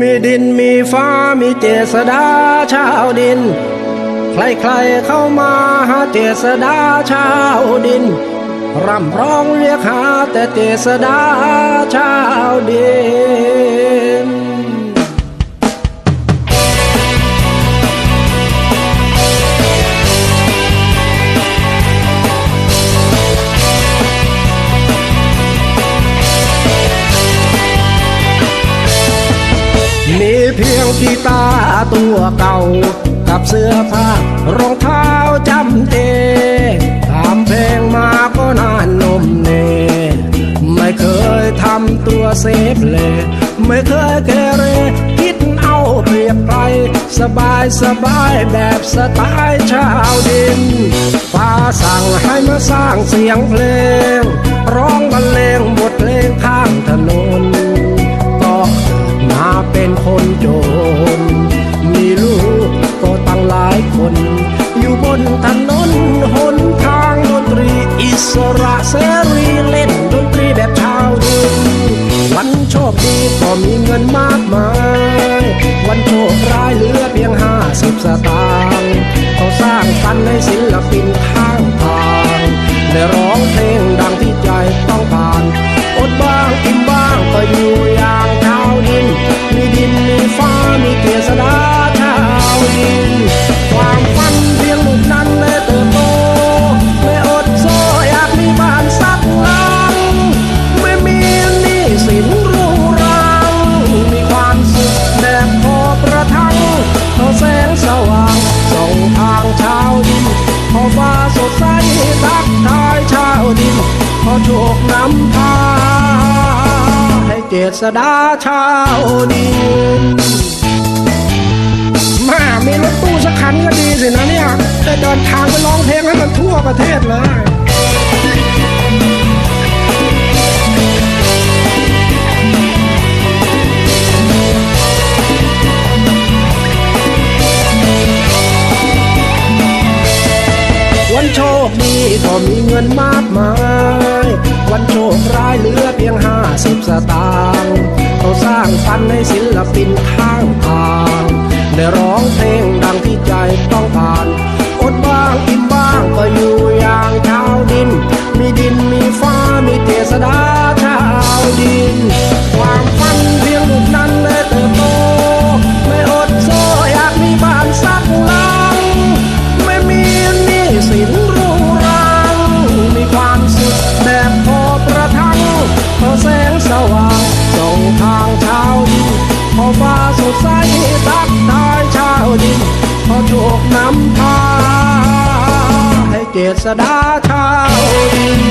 มีดินมีฟ้ามีเจษดาชาวดิน ใครๆเข้ามาหาเจษดาชาวดิน ร่ำร้องเรียกหาแต่เจษดาชาวดิน เพียงกีตาตัวเก่า กับเสื้อผ้ารองเท้าจำเจทำเพลงมาก็นานนมเน ไม่เคยทำตัวเซฟเลย ไม่เคยเกเรคิดเอาเปรียบใคร สบายสบายแบบสไตล์ชาวดินฟ้าสั่งให้มาสร้างเสียงเพลง น มีลูกก็ตั้งหลายคน อยู่บนถนนหนทางดนตรีอิสระเสรีเล่นดนตรีแบบชาวดินวันโชคดีก็มีเงินมากมาย วันโชคร้ายเหลือเพียงห้าสิบสตางค์เขาสร้างฝันให้ศิลปิน ษดาชาวดินแม่มีรถตู้สักคันก็ดีสินะเนี่ยได้เดินทางไปร้องเพลงให้มันทั่วประเทศเลยวันโชคดีก็มีเงินมากมาย วันโชคร้ายเหลือเพียงห้าสิบสตางค์เขาสร้างฝันให้ศิลปินข้างทางได้ร้องเพลงดังที่ใจต้องการ ใสตักตายชาวดินพอชคนำพาให้เกษดาชาวดิน